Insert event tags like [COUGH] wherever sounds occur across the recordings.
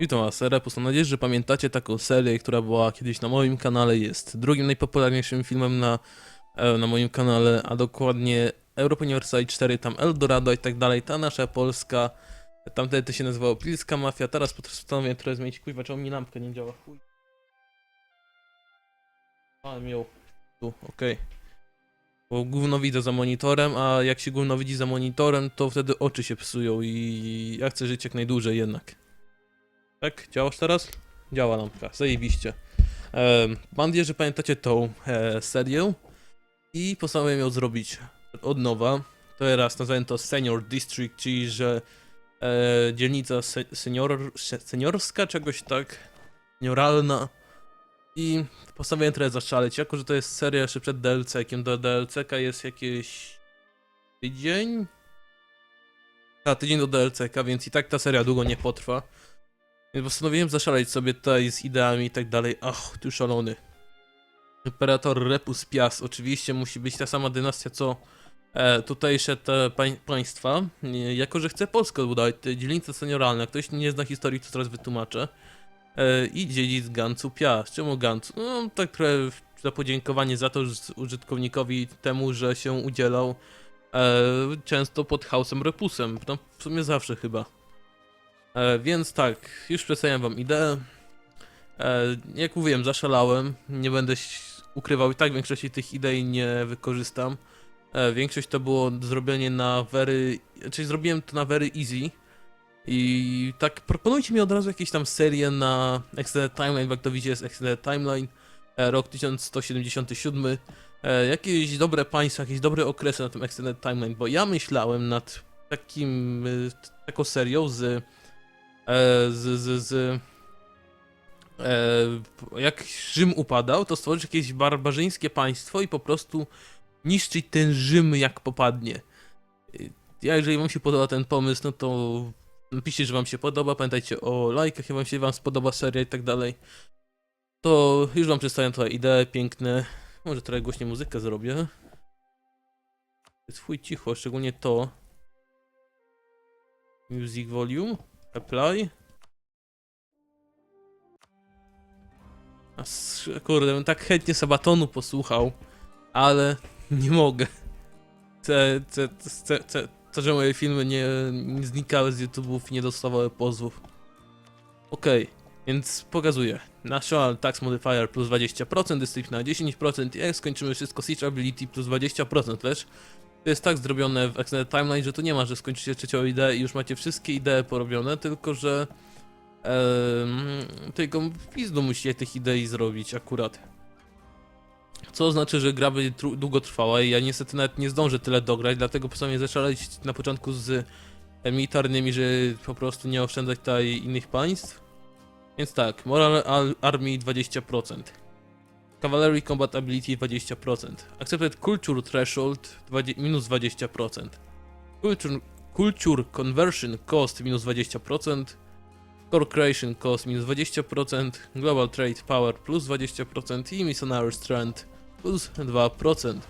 Witam was, Repus. Mam nadzieję, że pamiętacie taką serię, która była kiedyś na moim kanale. Jest drugim najpopularniejszym filmem na, e, na moim kanale, a dokładnie Europa Universal 4, tam Eldorado i tak dalej. Ta nasza polska, tamte to się nazywało Pilska Mafia, teraz postanowiłem trochę zmienić. Kuźwa, czemu mi lampka nie działa? Chuj. A, miał. Tu, okej. Bo gówno widzę za monitorem, a jak się gówno widzi za monitorem, to wtedy oczy się psują i ja chcę żyć jak najdłużej jednak. Tak? Działasz teraz? Działa lampka, zajebiście. Um, mam nadzieję, że pamiętacie tą e, serię i postanowiłem ją zrobić od nowa. Teraz nazwałem to Senior District, czyli że e, dzielnica se, senior, se, seniorska, czegoś tak, senioralna. I postanowiłem trochę zaszaleć, jako że to jest seria jeszcze przed DLC-kiem, do DLC-ka jest jakieś tydzień? A, tydzień do DLC-ka, więc i tak ta seria długo nie potrwa. Więc postanowiłem zaszaleć sobie tutaj z ideami i tak dalej. Ach, tu szalony. Imperator Repus Pias. Oczywiście musi być ta sama dynastia co e, tutejsze te pań, państwa. E, jako, że chcę Polskę odbudować, te dzielnice senioralne. Ktoś nie zna historii, to teraz wytłumaczę. E, I dziedzic Gancu Pias. Czemu Gancu? No, tak trochę za podziękowanie za to użytkownikowi temu, że się udzielał e, często pod Hausem Repusem. No, w sumie zawsze chyba. E, więc tak, już przedstawiam wam ideę. E, jak mówiłem, zaszalałem. Nie będę ukrywał, i tak większości tych idei nie wykorzystam. E, większość to było zrobienie na very. Czyli zrobiłem to na very easy. I tak proponujcie mi od razu jakieś tam serię na Extended Timeline, bo jak to widzicie jest Extended Timeline, e, rok 1177. E, jakieś dobre państwa, jakieś dobre okresy na tym Extended Timeline, bo ja myślałem nad takim, e, taką serią z z, z, z e, jak Rzym upadał, to stworzyć jakieś barbarzyńskie państwo i po prostu niszczyć ten Rzym jak popadnie. Y, Ja, jeżeli wam się podoba ten pomysł, no to napiszcie, że wam się podoba, pamiętajcie o lajkach, jak wam się wam spodoba seria i tak dalej. To już wam przedstawiam tutaj idee piękne. Może trochę głośniej muzykę zrobię. Jest cicho, szczególnie to. Music volume. Apply. Kurde, bym tak chętnie Sabatonu posłuchał, ale nie mogę. Chcę, chcę, chcę, chcę, chcę że moje filmy nie, nie znikały z YouTube'ów i nie dostawały pozwów. Okej, więc pokazuję. National Tax Modifier plus 20%, Dyscyplina 10% i jak skończymy wszystko, Siege Ability plus 20% też. To jest tak zrobione w Extended Timeline, że tu nie ma, że skończycie trzecią ideę i już macie wszystkie idee porobione, tylko że em, tylko pizdu musicie tych idei zrobić akurat. Co oznacza, że gra będzie długo trwała i ja niestety nawet nie zdążę tyle dograć, dlatego postanowiłem zaszaleć na początku z militarnymi, że po prostu nie oszczędzać tutaj innych państw. Więc tak, Moral Al- Army 20%. Cavalry Combat Ability 20%. Accepted Culture Threshold 20, minus 20%. Culture, culture Conversion Cost minus 20%. Core Creation Cost minus 20%. Global Trade Power plus 20% i Missionary Strength plus 2%.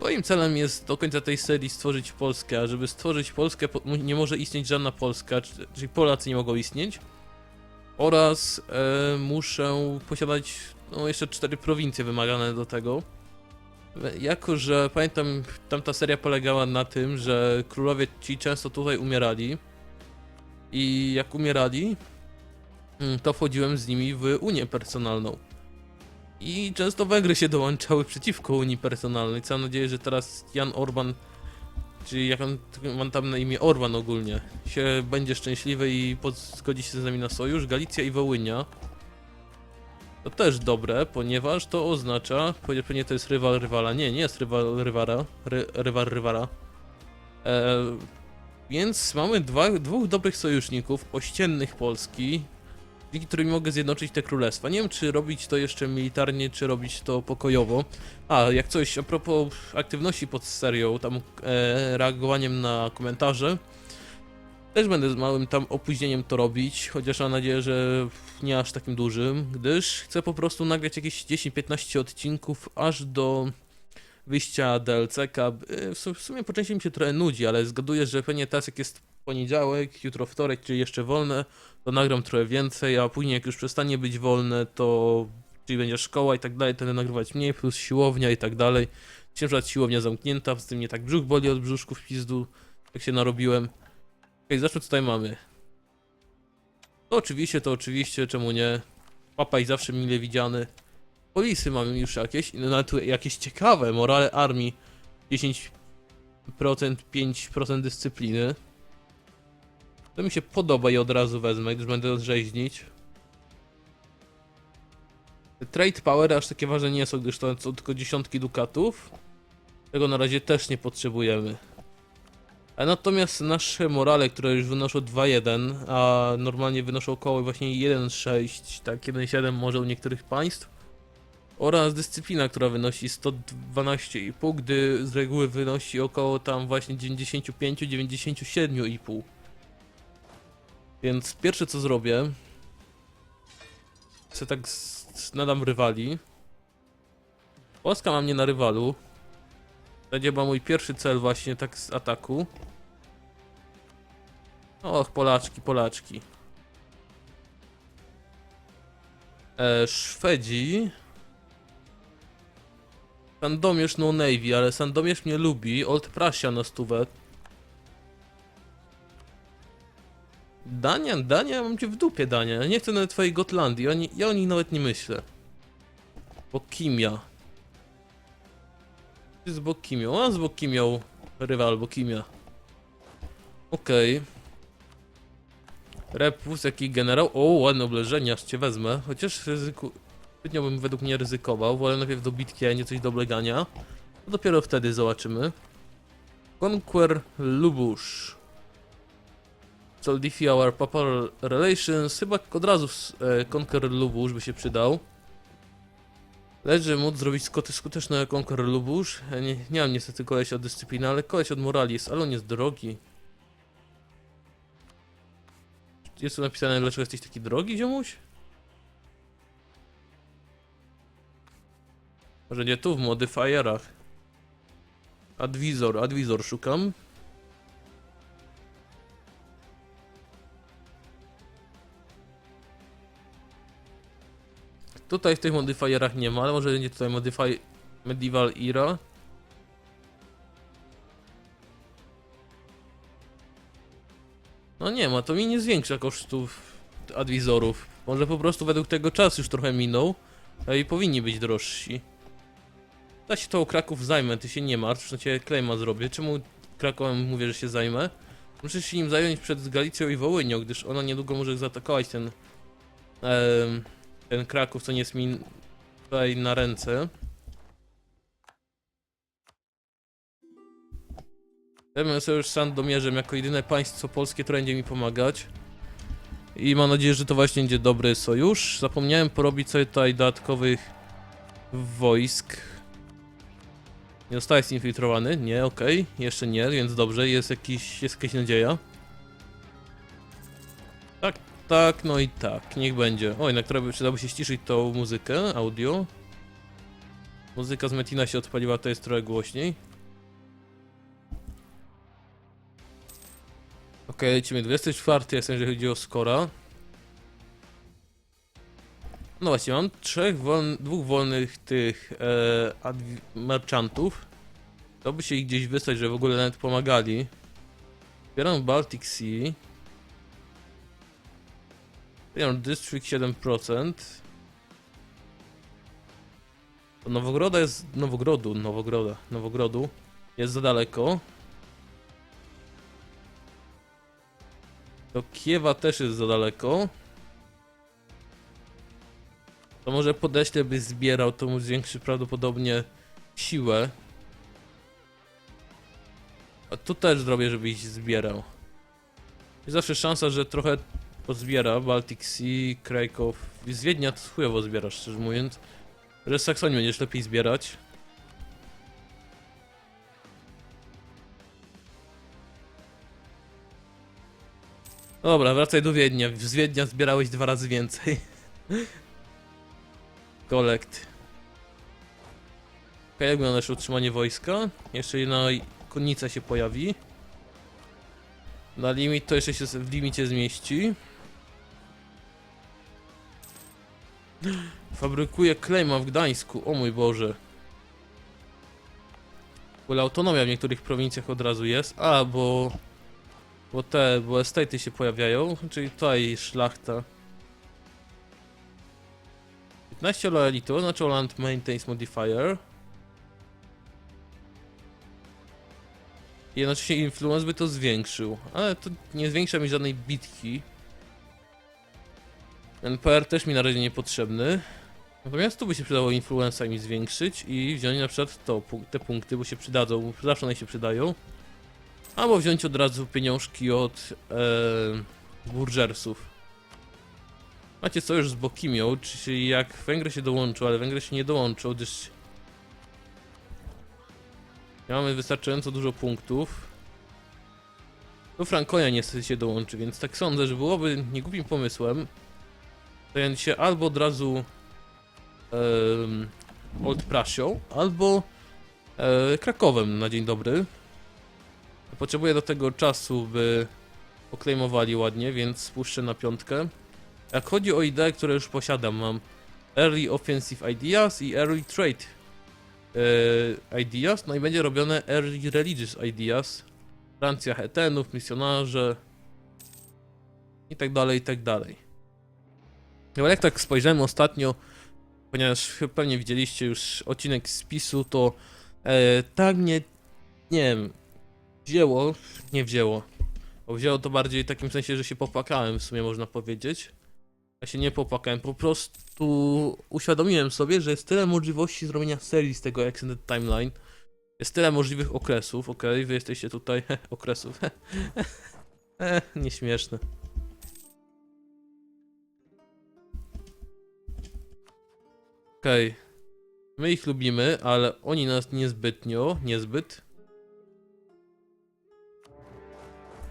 Moim celem jest do końca tej serii stworzyć Polskę, a żeby stworzyć Polskę nie może istnieć żadna Polska, czy- czyli Polacy nie mogą istnieć. Oraz e, muszę posiadać no, jeszcze cztery prowincje wymagane do tego. Jako, że pamiętam, tamta seria polegała na tym, że królowie ci często tutaj umierali. I jak umierali, mm, to wchodziłem z nimi w Unię personalną. I często Węgry się dołączały przeciwko Unii personalnej. Mam nadzieję, że teraz Jan Orban, czyli jak on mam tam na imię Orban ogólnie, się będzie szczęśliwy i zgodzi się z nami na sojusz. Galicja i Wołynia. To też dobre, ponieważ to oznacza, pewnie to jest rywal rywala. Nie, nie jest rywal rywala, ry, rywal rywala. E, więc mamy dwa, dwóch dobrych sojuszników, ościennych Polski, dzięki którym mogę zjednoczyć te królestwa. Nie wiem, czy robić to jeszcze militarnie, czy robić to pokojowo. A, jak coś, a propos aktywności pod serią, tam e, reagowaniem na komentarze, też będę z małym tam opóźnieniem to robić, chociaż mam nadzieję, że nie aż takim dużym, gdyż chcę po prostu nagrać jakieś 10-15 odcinków aż do wyjścia DLC-ka. E, W su- w sumie po części mi się trochę nudzi, ale zgaduję, że pewnie teraz jak jest poniedziałek, jutro wtorek, czyli jeszcze wolne, to nagram trochę więcej, a później jak już przestanie być wolne, to czyli będzie szkoła i tak dalej, to będę nagrywać mniej, plus siłownia i tak dalej. Przykład siłownia zamknięta, z tym nie tak brzuch boli od brzuszków pizdu, jak się narobiłem. Okej, co tutaj mamy. To oczywiście, to oczywiście, czemu nie? Papaj zawsze mile widziany. Polisy mamy już jakieś, no nawet tu jakieś ciekawe, morale armii 10%, 5% dyscypliny. To mi się podoba i od razu wezmę, gdyż będę odrzeźnić. Trade power aż takie ważne nie są, gdyż to są tylko dziesiątki dukatów. Tego na razie też nie potrzebujemy. A natomiast nasze morale, które już wynoszą 2.1, a normalnie wynoszą około właśnie 1.6, tak 1.7 może u niektórych państw. Oraz dyscyplina, która wynosi 112,5, gdy z reguły wynosi około tam właśnie 95-97,5. Więc pierwsze co zrobię, chcę tak nadam rywali. Polska ma mnie na rywalu. Będzie ma mój pierwszy cel właśnie tak z ataku. Och, Polaczki, Polaczki. E, Szwedzi. Sandomierz no Navy, ale Sandomierz mnie lubi. Old Prussia na stówę. Dania, Dania, mam cię w dupie, Dania. Ja nie chcę nawet twojej Gotlandii, ja o nich nawet nie myślę. Bokimia. Z Bokimią, a z Bokimią rywal Bokimia. Okej. Repus, jaki generał. O, ładne obleżenie, aż cię wezmę. Chociaż ryzyku... Zbytnio bym według mnie ryzykował. Wolę najpierw do bitki, a nie coś do oblegania. To dopiero wtedy zobaczymy. Conquer Lubusz. Solidify our papal relations. Chyba od razu e, Conquer Lubusz by się przydał. Leży móc zrobić skoty skuteczne Conquer Lubusz. Ja nie, nie mam niestety koleś od dyscypliny, ale koleś od morali jest, ale on jest drogi. Jest tu napisane, dlaczego jesteś taki drogi, ziomuś? Może nie tu, w modifierach. Advisor, advisor szukam. Tutaj w tych modifierach nie ma, ale może będzie tutaj modify medieval era. No nie ma, to mi nie zwiększa kosztów adwizorów. Może po prostu według tego czas już trochę minął i powinni być drożsi. Da się to o Kraków zajmę, ty się nie martw, że cię claima zrobię. Czemu Krakowem mówię, że się zajmę? Muszę się nim zająć przed Galicją i Wołynią, gdyż ona niedługo może zaatakować ten em, ten Kraków, co nie jest mi tutaj na ręce. Zajmę sobie już Sandomierzem jako jedyne państwo polskie, które będzie mi pomagać. I mam nadzieję, że to właśnie będzie dobry sojusz. Zapomniałem porobić sobie tutaj dodatkowych wojsk. Nie zostałeś zinfiltrowany? Nie, okej. Jeszcze nie, więc dobrze, jest, jakiś, jest jakaś nadzieja. Tak, no i tak, niech będzie. Oj, na które by przydałoby się ściszyć tą muzykę, audio. Muzyka z Metina się odpaliła, to jest trochę głośniej. Okej, lecimy 24, jestem, jeżeli chodzi o skora. No właśnie, mam trzech dwóch wolnych tych e, merchantów. To by się ich gdzieś wysłać, że w ogóle nawet pomagali. Zbieram Baltic Sea. Zbieram District 7%. To Nowogroda jest... Nowogrodu, Nowogroda, Nowogrodu. Jest za daleko. Do Kiewa też jest za daleko. To może podeślę by zbierał, to mu zwiększy prawdopodobnie siłę. A tu też zrobię, żebyś zbierał. Jest zawsze szansa, że trochę pozbiera Baltic Sea, Krakow. I z Wiednia to chujowo zbierasz, szczerze mówiąc. Że z Saksonii będziesz lepiej zbierać. Dobra, wracaj do Wiednia. Z Wiednia zbierałeś dwa razy więcej. [LAUGHS] Kolekt. Okej, wygląda nasze utrzymanie wojska? Jeszcze jedna konnica się pojawi. Na limit to jeszcze się w limicie zmieści. Fabrykuje klejma w Gdańsku, o mój Boże. Ogóle autonomia w niektórych prowincjach od razu jest. A, bo... Bo te, bo estaty się pojawiają, czyli tutaj szlachta. 15 loyalty, oznacza land maintains modifier. Jednocześnie influence by to zwiększył, ale to nie zwiększa mi żadnej bitki. NPR też mi na razie niepotrzebny. Natomiast tu by się przydało influenza mi zwiększyć i wziąć na przykład to, te punkty, bo się przydadzą, zawsze one się przydają. Albo wziąć od razu pieniążki od e, burgersów. Macie sojusz z Bokimią, czyli jak Węgry się dołączą, ale Węgry się nie dołączą, gdyż nie mamy wystarczająco dużo punktów. Tu Frankonia niestety się dołączy, więc tak sądzę, że byłoby niegłupim pomysłem zająć się albo od razu Old Prussia, albo e, Krakowem na dzień dobry. Potrzebuję do tego czasu, by poklejmowali ładnie, więc spuszczę na piątkę. Jak chodzi o idee, które już posiadam, mam Early Offensive Ideas i Early Trade e, Ideas, no i będzie robione Early Religious Ideas. Francja Hetenów, misjonarze i tak dalej, i tak dalej. No jak tak spojrzałem ostatnio, ponieważ pewnie widzieliście już odcinek z spisu, to e, tak mnie, nie wiem, wzięło, nie wzięło. Bo wzięło to bardziej w takim sensie, że się popłakałem w sumie można powiedzieć. Ja się nie popłakałem, po prostu uświadomiłem sobie, że jest tyle możliwości zrobienia serii z tego Extended Timeline. Jest tyle możliwych okresów, okej, wy jesteście tutaj, [LAUGHS] okresów, [LAUGHS] eh, nieśmieszne. Okej. My ich lubimy, ale oni nas niezbytnio, niezbyt.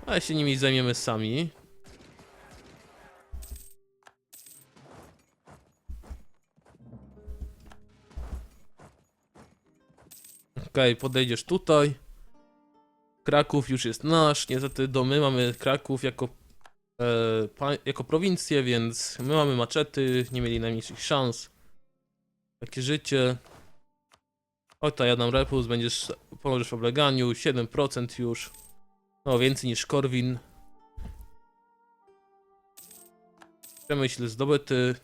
Ale się nimi zajmiemy sami. Okej, podejdziesz tutaj. Kraków już jest nasz, niestety do my mamy Kraków jako, e, jako prowincję, więc my mamy maczety, nie mieli najmniejszych szans. Takie życie. O, to ja dam repus, będziesz, pomożesz w obleganiu, 7% już. No, więcej niż Korwin. Przemyśl zdobyty.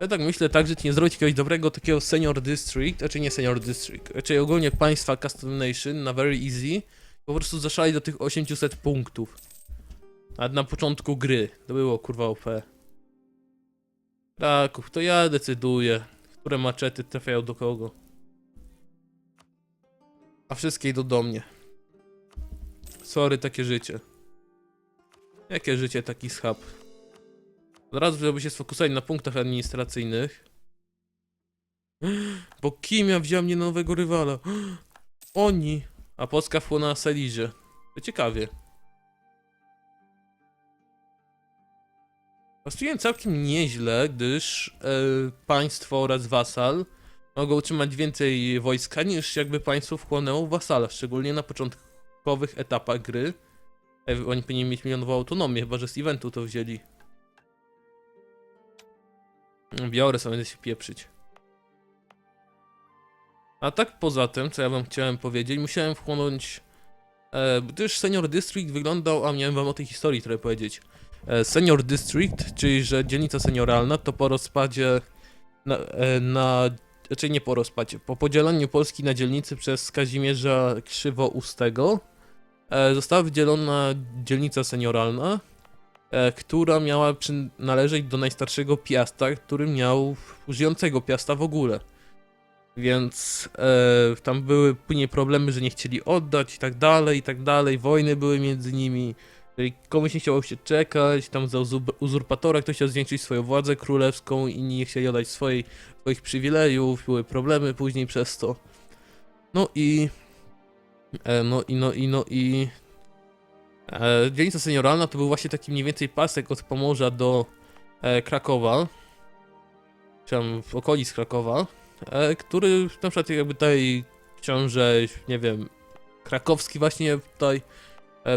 Ja tak myślę tak, że nie zrobić jakiegoś dobrego takiego senior district, znaczy nie senior district, raczej ogólnie państwa custom nation na very easy, po prostu zaszali do tych 800 punktów. Nawet na początku gry, to było kurwa OP. Kraków, to ja decyduję, które maczety trafiają do kogo. A wszystkie idą do mnie. Sorry, takie życie. Jakie życie, taki schab. Od razu, żeby się sfokusować na punktach administracyjnych. [GASPS] Bo Kimia wzięła mnie nowego rywala. [GASPS] Oni. A Polska wchłonęła na Selizie. To ciekawie. Pracuję całkiem nieźle, gdyż e, państwo oraz wasal mogą utrzymać więcej wojska niż jakby państwo wchłonęło wasala, szczególnie na początkowych etapach gry. E, oni powinni mieć milionową autonomię, chyba że z eventu to wzięli. Biorę sobie, będę się pieprzyć. A tak poza tym, co ja wam chciałem powiedzieć, musiałem wchłonąć... E, gdyż Senior District wyglądał, a miałem wam o tej historii trochę powiedzieć. E, Senior District, czyli że dzielnica senioralna, to po rozpadzie na, e, na znaczy nie po rozpadzie, po podzieleniu Polski na dzielnicy przez Kazimierza Krzywoustego e, została wydzielona dzielnica senioralna, która miała przynależeć do najstarszego piasta, który miał żyjącego piasta w ogóle. Więc e, tam były później problemy, że nie chcieli oddać i tak dalej, i tak dalej, wojny były między nimi. Jeżeli komuś nie chciało się czekać, tam za uzur- uzurpatora ktoś chciał zwiększyć swoją władzę królewską, inni nie chcieli oddać swojej, swoich przywilejów, były problemy później przez to. No i... E, no i, no i, no i... E, dzielnica senioralna to był właśnie taki mniej więcej pasek od Pomorza do e, Krakowa, czy tam w okolic Krakowa, e, który na przykład jakby tutaj książę, nie wiem, krakowski właśnie tutaj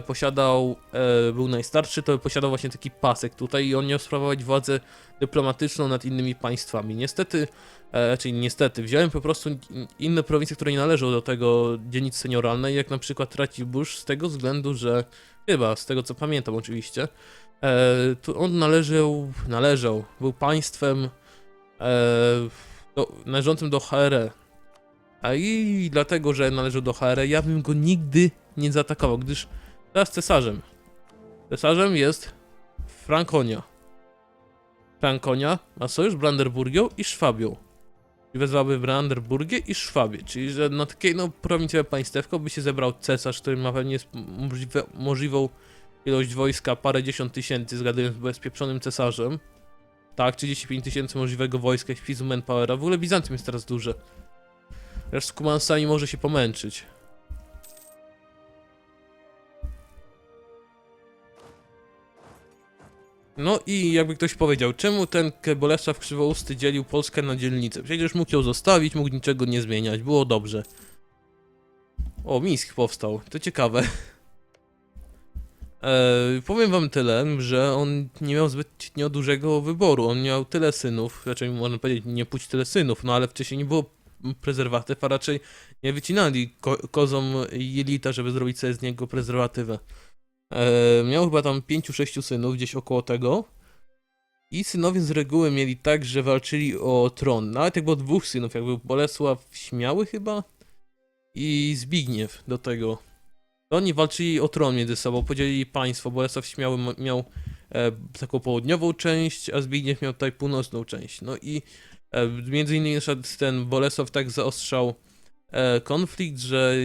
posiadał, e, był najstarszy, to posiadał właśnie taki pasek tutaj i on miał sprawować władzę dyplomatyczną nad innymi państwami. Niestety, e, czyli niestety, wziąłem po prostu in- inne prowincje, które nie należą do tego dzielnicy senioralnej, jak na przykład Ratibusz, z tego względu, że chyba, z tego co pamiętam oczywiście, e, to on należał, należał, był państwem e, do, należącym do HRE. A i dlatego, że należał do HRE, ja bym go nigdy nie zaatakował, gdyż teraz cesarzem. Cesarzem jest Frankonia. Frankonia ma sojusz Brandenburgią i Szwabią. I wezwałaby Brandenburgię i Szwabię, czyli że na takiej no prowincjowe państewko by się zebrał cesarz, który ma pewnie możliwe, możliwą ilość wojska, parę dziesiąt tysięcy, zgadując z bezpieprzonym cesarzem. Tak, 35 tysięcy możliwego wojska, Fizu Manpowera. W ogóle Bizancjum jest teraz duże. Reszta z Kumansami może się pomęczyć. No i jakby ktoś powiedział, czemu ten Bolesław Krzywousty dzielił Polskę na dzielnice? Przecież mógł ją zostawić, mógł niczego nie zmieniać, było dobrze. O, Mińsk powstał, to ciekawe. Eee, powiem wam tyle, że on nie miał zbytnio dużego wyboru. On miał tyle synów, raczej można powiedzieć nie płeć tyle synów, no ale wcześniej nie było prezerwatyw, a raczej nie wycinali ko kozom jelita, żeby zrobić sobie z niego prezerwatywę. Eee, miał chyba tam pięciu, sześciu synów, gdzieś około tego. I synowie z reguły mieli tak, że walczyli o tron. Nawet jak było dwóch synów, jak był Bolesław Śmiały chyba i Zbigniew do tego. To oni walczyli o tron między sobą, podzielili państwo. Bolesław Śmiały miał e, taką południową część, a Zbigniew miał tutaj północną część. No i e, między innymi ten Bolesław tak zaostrzał e, konflikt, że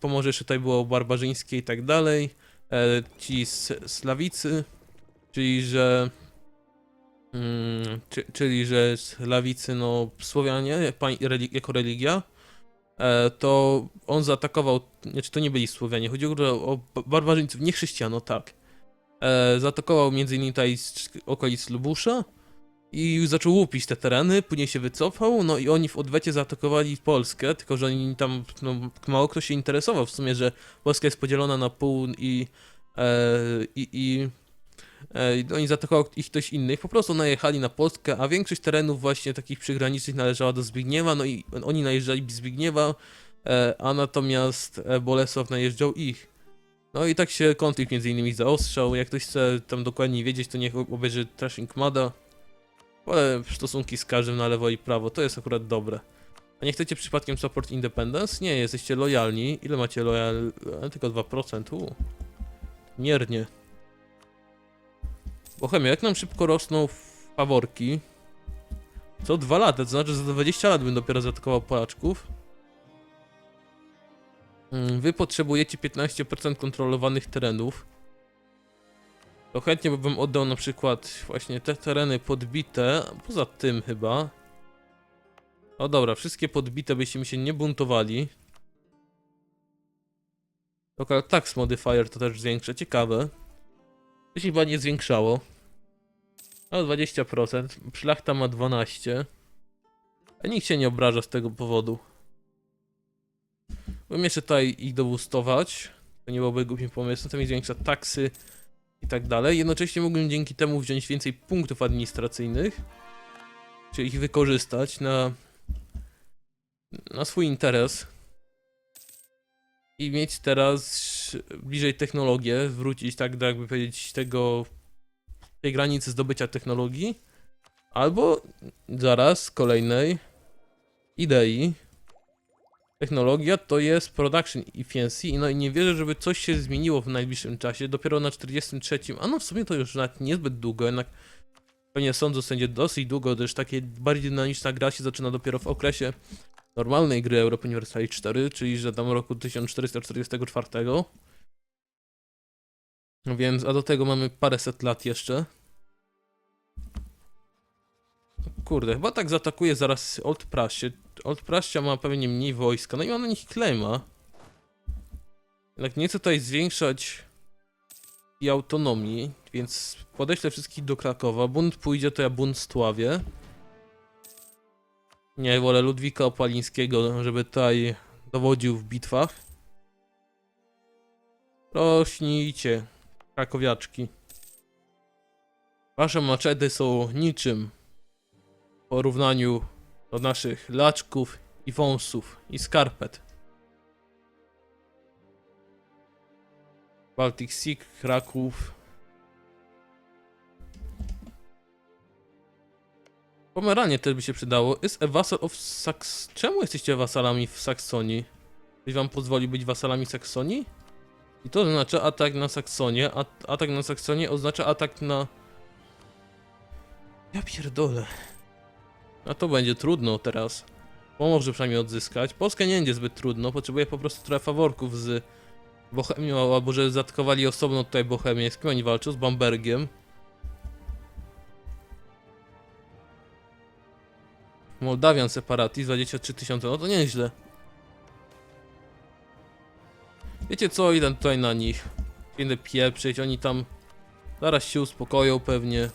Pomorze jeszcze tutaj było barbarzyńskie i tak dalej. E, ci Slawicy, czyli że mm, czy, czyli że Slawicy, no Słowianie pań, jako religia, e, to on zaatakował, znaczy to nie byli Słowianie, chodziło o, o barbarzyńców, nie chrześcijano, tak. E, zaatakował między innymi tutaj okolic Lubusza i zaczął łupić te tereny, później się wycofał, no i oni w odwecie zaatakowali Polskę, tylko że oni tam, no, mało kto się interesował w sumie, że Polska jest podzielona na pół i, e, i, i e, oni zaatakował ich ktoś innych, po prostu najechali na Polskę, a większość terenów właśnie takich przygranicznych należała do Zbigniewa, no i oni najeżdżali Zbigniewa, e, a natomiast e, Bolesław najeżdżał ich. No i tak się konflikt między innymi zaostrzał, jak ktoś chce tam dokładniej wiedzieć, to niech obejrzy Trashing Mada, ale stosunki z każdym na lewo i prawo, to jest akurat dobre. A nie chcecie przypadkiem support independence? Nie, jesteście lojalni. Ile macie loyal? A, tylko 2%. Uu. Miernie. Bohemia, jak nam szybko rosną faworki? Co dwa lata, to znaczy za 20 lat bym dopiero zaatakował Polaczków. Mm, Wy potrzebujecie 15% kontrolowanych terenów. To chętnie bym oddał na przykład właśnie te tereny podbite, poza tym chyba. O dobra, wszystkie podbite byście mi się nie buntowali. Local Tax Modifier to też zwiększa, ciekawe. To się chyba nie zwiększało. O 20%, szlachta ma 12%. A nikt się nie obraża z tego powodu. Bym jeszcze tutaj ich dowustować. To nie byłoby głupim pomysłem, to mi zwiększa taksy i tak dalej. Jednocześnie mógłbym dzięki temu wziąć więcej punktów administracyjnych. Czyli ich wykorzystać na, na swój interes. I mieć teraz bliżej technologię, wrócić tak jakby powiedzieć tego tej granicy zdobycia technologii. Albo zaraz kolejnej idei. Technologia to jest production efficiency, no i nie wierzę, żeby coś się zmieniło w najbliższym czasie. Dopiero na 43, a no w sumie to już nawet niezbyt długo, jednak pewnie sądzę, będzie dosyć długo, gdyż takie bardziej dynamiczna gra się zaczyna dopiero w okresie normalnej gry Europa Universalis 4, czyli że tam roku 1444. Więc, a do tego mamy paręset lat jeszcze. Kurde, chyba tak zaatakuje zaraz Old Prasie. Old Prussia ma pewnie mniej wojska, no i ma na nich klejma. Jednak nie chcę tutaj zwiększać i autonomii, więc podeślę wszystkich do Krakowa. Bunt pójdzie, to ja bunt stławię. Nie, wolę Ludwika Opalińskiego, żeby tutaj dowodził w bitwach. Rośnijcie, krakowiaczki. Wasze maczety są niczym porównaniu do naszych laczków i wąsów i skarpet. Baltic Sea, Kraków. Pomeranie też by się przydało. Is a vassal of Sax... Czemu jesteście wasalami w Saksonii? Ktoś wam pozwoli być wasalami Saksonii? I to oznacza atak na Saksonię, atak na Saksonię oznacza atak na... Ja pierdolę. A to będzie trudno teraz. Pomoże przynajmniej odzyskać. Polskę nie będzie zbyt trudno, potrzebuję po prostu trochę faworków z Bohemią, albo że zaatakowali osobno tutaj Bohemię. Z kim oni walczą? Z Bambergiem. Moldawian Separatist, 23 tysiące, no to nieźle. Wiecie co, idę tutaj na nich. Będę pieprzyć, oni tam zaraz się uspokoją pewnie.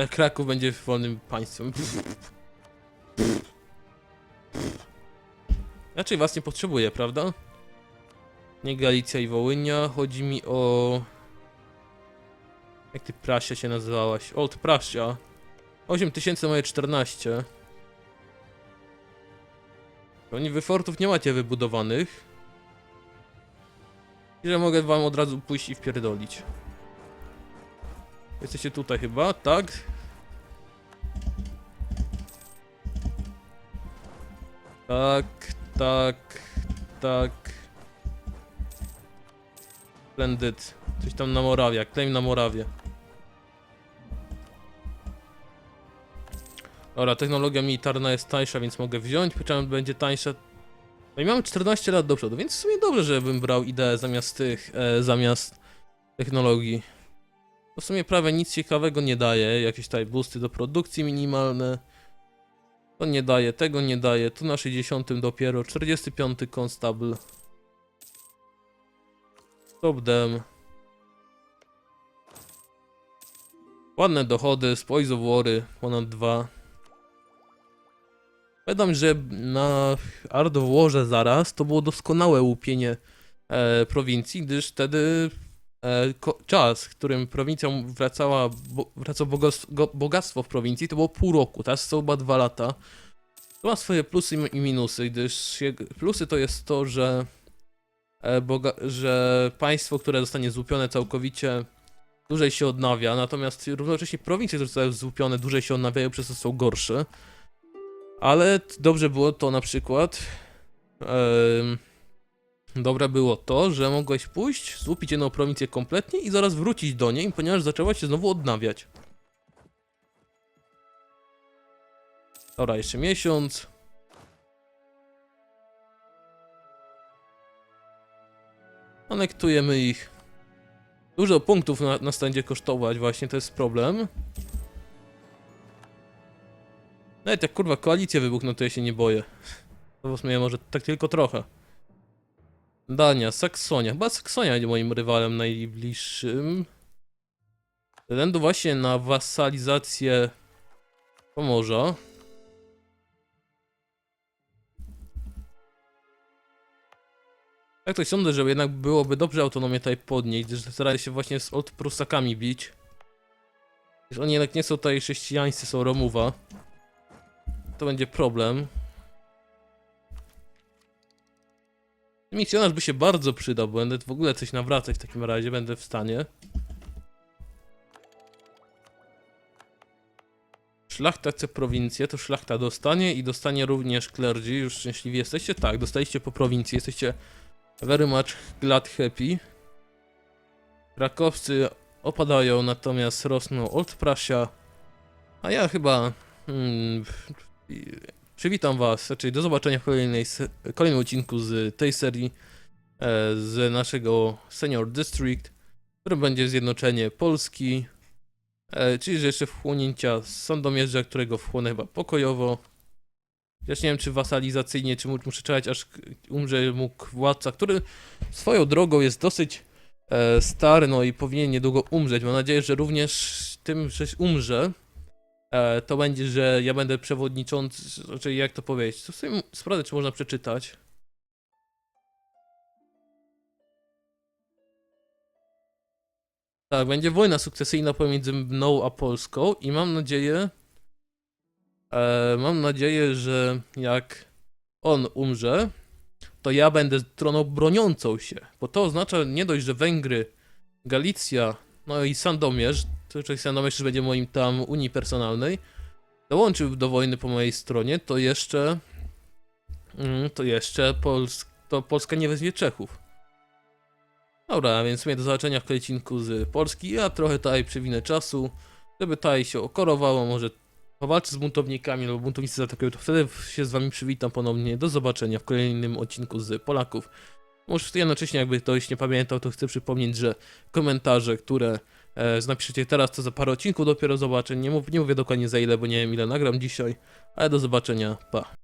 E, Kraków będzie wolnym państwem. Raczej was nie potrzebuję, prawda? Nie Galicja i Wołynia, chodzi mi o... Jak ty Prasia się nazywałaś? Old Prasia. 8000 moje 14. Oni wy fortów nie macie wybudowanych. I że mogę wam od razu pójść i wpierdolić. Jesteście tutaj chyba, tak? Tak, tak, tak. Splendid. Coś tam na Morawia, claim na Morawię. Dobra, technologia militarna jest tańsza, więc mogę wziąć. Pyczałem, będzie tańsza. No i mamy 14 lat do przodu, więc w sumie dobrze, żebym brał ideę zamiast tych, e, zamiast technologii. W sumie prawie nic ciekawego nie daje. Jakieś tutaj boosty do produkcji minimalne. To nie daje, tego nie daje. Tu na 60 dopiero. 45 constable. Stop them. Ładne dochody, spoils of Wary, ponad 2. Pamiętam, że na Art of Warze zaraz to było doskonałe łupienie e, prowincji, gdyż wtedy czas, w którym prowincjom wracała, bo, wracało bogactwo w prowincji, to było pół roku, teraz są chyba dwa lata. To ma swoje plusy i- minusy, gdyż plusy to jest to, że, e, że państwo, które zostanie złupione całkowicie, dłużej się odnawia, natomiast równocześnie prowincje, które zostały złupione, dłużej się odnawiają, przez to są gorsze. Ale dobrze było to na przykład. Dobre było to, że mogłeś pójść, złupić jedną prowincję kompletnie i zaraz wrócić do niej, ponieważ zaczęła się znowu odnawiać. Dobra, jeszcze miesiąc. Anektujemy ich. Dużo punktów na, nas będzie kosztować, właśnie to jest problem. Nawet jak kurwa koalicja wybuchną, to ja się nie boję. To w sumie może tak tylko trochę. Dania, Saksonia. Chyba Saksonia będzie moim rywalem najbliższym. Ze względu właśnie na wasalizację Pomorza. Tak to sądzę, że jednak byłoby dobrze autonomię tutaj podnieść, gdyż starają się właśnie z Old Prusakami bić. Oni jednak nie są tutaj chrześcijańscy, są Romuwa. To będzie problem. Misjonarz by się bardzo przydał, bo będę w ogóle coś nawracać w takim razie, będę w stanie. Szlachta chce prowincję, to szlachta dostanie i dostanie również clergy. Już szczęśliwi jesteście? Tak, dostaliście po prowincji, jesteście very much glad happy. Krakowcy opadają, natomiast rosną Old Prussia. A ja chyba... Hmm, i- przywitam was, znaczy do zobaczenia w kolejnej, kolejnym odcinku z tej serii, e, z naszego Senior District, w którym będzie zjednoczenie Polski, e, czyli że jeszcze wchłonięcia Sandomierza, którego wchłonę chyba pokojowo. Też nie wiem, czy wasalizacyjnie, czy mu- muszę czekać, aż umrze mógł władca, który swoją drogą jest dosyć e, stary, no i powinien niedługo umrzeć. Mam nadzieję, że również tym, że umrze, E, to będzie, że ja będę przewodniczący, znaczy jak to powiedzieć, to sobie sprawdzę, czy można przeczytać. Tak, będzie wojna sukcesyjna pomiędzy mną a Polską i mam nadzieję, e, mam nadzieję, że jak on umrze, to ja będę stroną broniącą się, bo to oznacza nie dość, że Węgry, Galicja, no i Sandomierz to czyli Sandomierz też będzie moim tam unii personalnej, dołączył do wojny po mojej stronie, to jeszcze, mm, to jeszcze Pols to Polska nie weźmie Czechów. Dobra, więc mnie do zobaczenia w klecinku z Polski. Ja trochę tutaj przewinę czasu, żeby tutaj się okorowało, może powalczę z buntownikami, albo buntownicy zaatakują, to wtedy się z wami przywitam ponownie. Do zobaczenia w kolejnym odcinku z Polaków. Może jednocześnie, jakby ktoś nie pamiętał, to chcę przypomnieć, że komentarze, które e, napiszecie teraz, to za parę odcinków dopiero zobaczę. Nie, mów, nie mówię dokładnie za ile, bo nie wiem ile nagram dzisiaj, ale do zobaczenia, pa.